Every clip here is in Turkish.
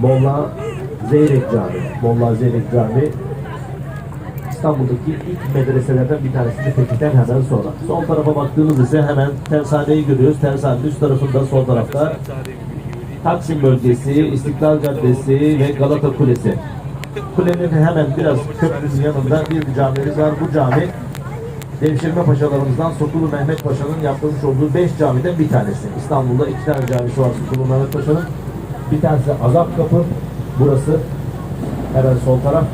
Molla Zeyrek Camii. Molla Zeyrek Camii İstanbul'daki ilk medreselerden bir tanesini fetihten hemen sonra. Sol tarafa baktığımız ise hemen tersaneyi görüyoruz. Tersanenin üst tarafında sol tarafta Taksim bölgesi, İstiklal Caddesi ve Galata Kulesi. Kulenin hemen biraz köprünün yanında bir camimiz var. Bu cami Devşirme Paşalarımızdan Sokulu Mehmet Paşa'nın yaptırmış olduğu beş camiden bir tanesi. İstanbul'da iki tane camisi var Sokulu Mehmet Paşa'nın. Bir tanesi Azap Kapı, burası hemen sol taraf.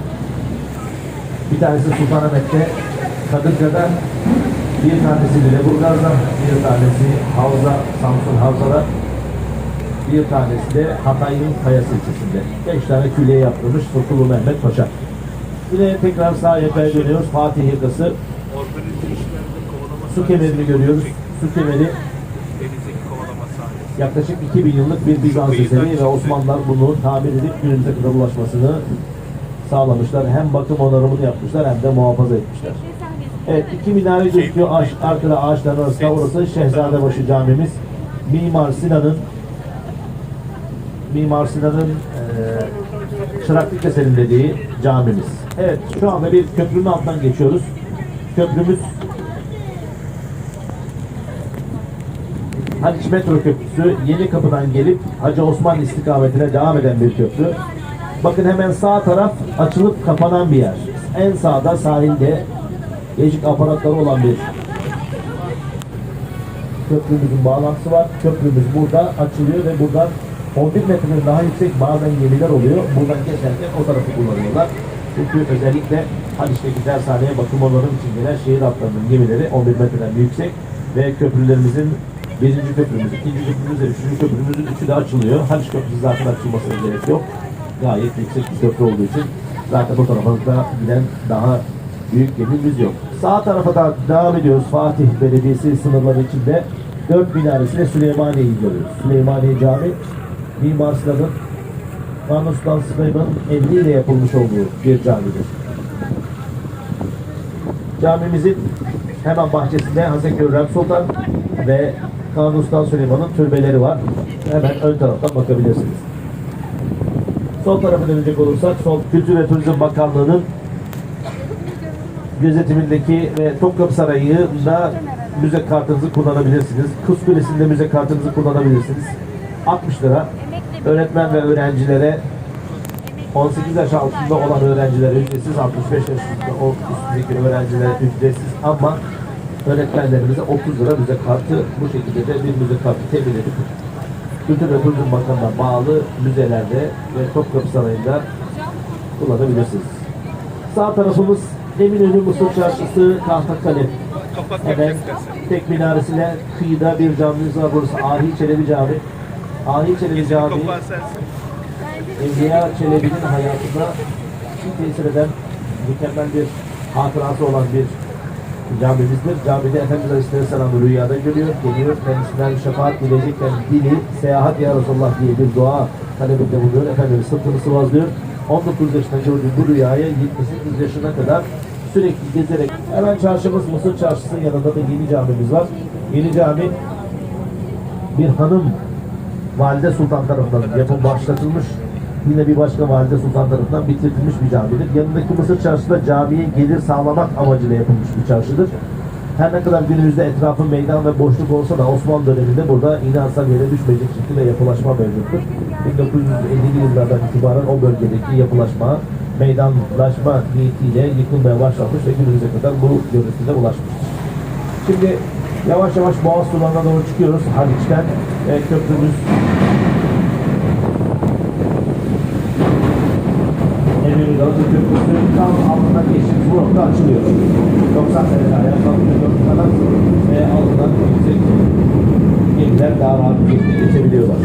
Bir tanesi Sultanahmet'te, Kadıköy'de, bir tanesi Lüleburgaz'da, bir tanesi Havza, Samsun Havza'da, bir tanesi de Hatay'ın Kayası ilçesinde. Beş tane külliye yaptırmış Sokulu Mehmet Paşa. Yine tekrar sağ yakaya dönüyoruz. Fatih Yakası. Su kemerini görüyoruz. Su kemeri. Yaklaşık 2000 yıllık bir Bizans eseri ve Osmanlılar bunu tamir edip günümüze kadar ulaşmasını sağlamışlar. Hem bakım onarımını yapmışlar hem de muhafaza etmişler. Evet iki minare gözüküyor ağaç, arkada ağaçların arasında. Orası Şehzadebaşı camimiz. Mimar Sinan'ın Mimar Sinan'ın eee çıraklık eserim dediği camimiz. Evet şu anda bir köprünün altından geçiyoruz. Köprümüz Haliç Metro Köprüsü Yeni Kapı'dan gelip Hacı Osman istikametine devam eden bir köprü. Bakın hemen sağ taraf açılıp kapanan bir yer. En sağda sahilde değişik aparatları olan bir köprümüzün bağlantısı var. Köprümüz burada açılıyor ve buradan 11 metreden daha yüksek bazen gemiler oluyor. Buradan geçerken o tarafı kullanıyorlar. Çünkü özellikle Haliç'teki dershaneye bakım onarım için gelen şehir hatlarının gemileri 11 metreden yüksek ve köprülerimizin birinci köprümüz, ikinci köprümüz ve üçüncü köprümüzün üçü de açılıyor. Haliç Köprüsü zaten açılmasına gerek yok. Gayet yüksek bir köprü olduğu için zaten bu tarafa giden daha büyük gemimiz yok. Sağ tarafa da devam ediyoruz. Fatih Belediyesi sınırları içinde dört minaresi ve Süleymaniye'yi görüyoruz. Süleymaniye Cami, Mimar Sinan'ın Kanuni Sultan Süleyman'ın emriyle yapılmış olduğu bir camidir. Camimizin hemen bahçesinde Hazreti Hürrem Sultan ve Kanuni Sultan Süleyman'ın türbeleri var. Hemen ön taraftan bakabilirsiniz. Sol tarafa dönecek olursak, sol Kültür ve Turizm Bakanlığı'nın gözetimindeki ve Topkapı Sarayı'nda müze kartınızı kullanabilirsiniz. Kız Kulesi'nde müze kartınızı kullanabilirsiniz. 60 lira. Öğretmen ve öğrencilere 18 yaş altında olan öğrencilere ücretsiz, 65 yaş üstündeki öğrencilere ücretsiz ama öğretmenlerimize 30 lira müze kartı bu şekilde de bir müze kartı temin edip Kültür ve Turizm Bakanlığı'na bağlı müzelerde ve Topkapı Sarayı'nda kullanabilirsiniz. Sağ tarafımız Eminönü Mısır Çarşısı Tahtakale. Hemen tek minaresiyle kıyıda bir camimiz var burası Ahi Çelebi Camii. Ahi Çelebi sensin. Evliya Çelebi'nin hayatında tesir eden mükemmel bir hatırası olan bir camimizdir. Camide Efendimiz Aleyhisselam'ı rüyada görüyor, geliyor, kendisinden şefaat dileyecekken dili, seyahat ya Resulullah diye bir dua talebinde bulunuyor. Efendimiz sırtını sıvazlıyor. 19 yaşında gördüğü bu rüyayı 78 yaşına kadar sürekli gezerek hemen çarşımız Mısır Çarşısı'nın yanında da yeni camimiz var. Yeni cami bir hanım Valide Sultan tarafından yapım başlatılmış. Yine bir başka Valide Sultan tarafından bitirilmiş bir camidir. Yanındaki Mısır Çarşısı da camiye gelir sağlamak amacıyla yapılmış bir çarşıdır. Her ne kadar günümüzde etrafı meydan ve boşluk olsa da Osmanlı döneminde burada inansa yere düşmeyecek şekilde yapılaşma mevcuttur. 1950'li yıllardan itibaren o bölgedeki yapılaşma, meydanlaşma niyetiyle yıkılmaya başlamış ve günümüze kadar bu görüntüde ulaşmıştır. Şimdi yavaş yavaş Boğaz sularına doğru çıkıyoruz Haliç'ten. E, köprümüz Eminönü Galata Köprüsü tam altından geçtiğimiz bu nokta açılıyor. 90 derece ayağa kalkıyor kadar ve altından yüksek gemiler daha rahat geçebiliyorlar.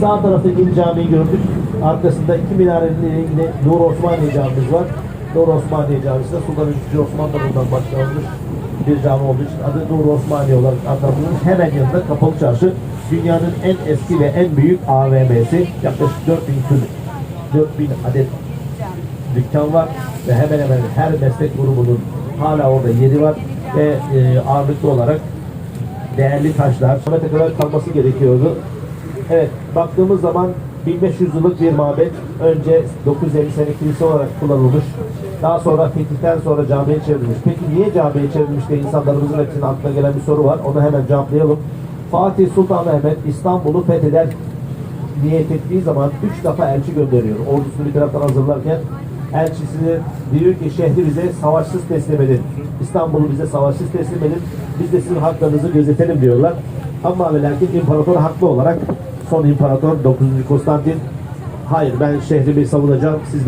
Sağ taraftaki bir camiyi gördük. Arkasında iki minareli yine Nur Osmaniye camimiz var. Nur Osmaniye Camisi de Sultan 3. Osman tarafından başlanmış bir cami olduğu için adı Nur Osmaniye olarak adlandırılmış. Hemen yanında Kapalı Çarşı dünyanın en eski ve en büyük AVM'si. Yaklaşık 4000 tür, 4000 adet dükkan var ve hemen hemen her meslek grubunun hala orada yeri var ve e, ağırlıklı olarak değerli taşlar Samet'e kadar kalması gerekiyordu. Evet, baktığımız zaman 1500 yıllık bir mabet. Önce 950 sene kilise olarak kullanılmış. Daha sonra fetihten sonra camiye çevrilmiş. Peki niye camiye çevrilmiş diye insanlarımızın hepsinin aklına gelen bir soru var. Onu hemen cevaplayalım. Fatih Sultan Mehmet İstanbul'u fetheder niyet ettiği zaman üç defa elçi gönderiyor. Ordusunu bir taraftan hazırlarken elçisini diyor ki şehri bize savaşsız teslim edin. İstanbul'u bize savaşsız teslim edin. Biz de sizin haklarınızı gözetelim diyorlar. Ama ve lakin imparator haklı olarak son imparator 9. Konstantin hayır ben şehrimi savunacağım siz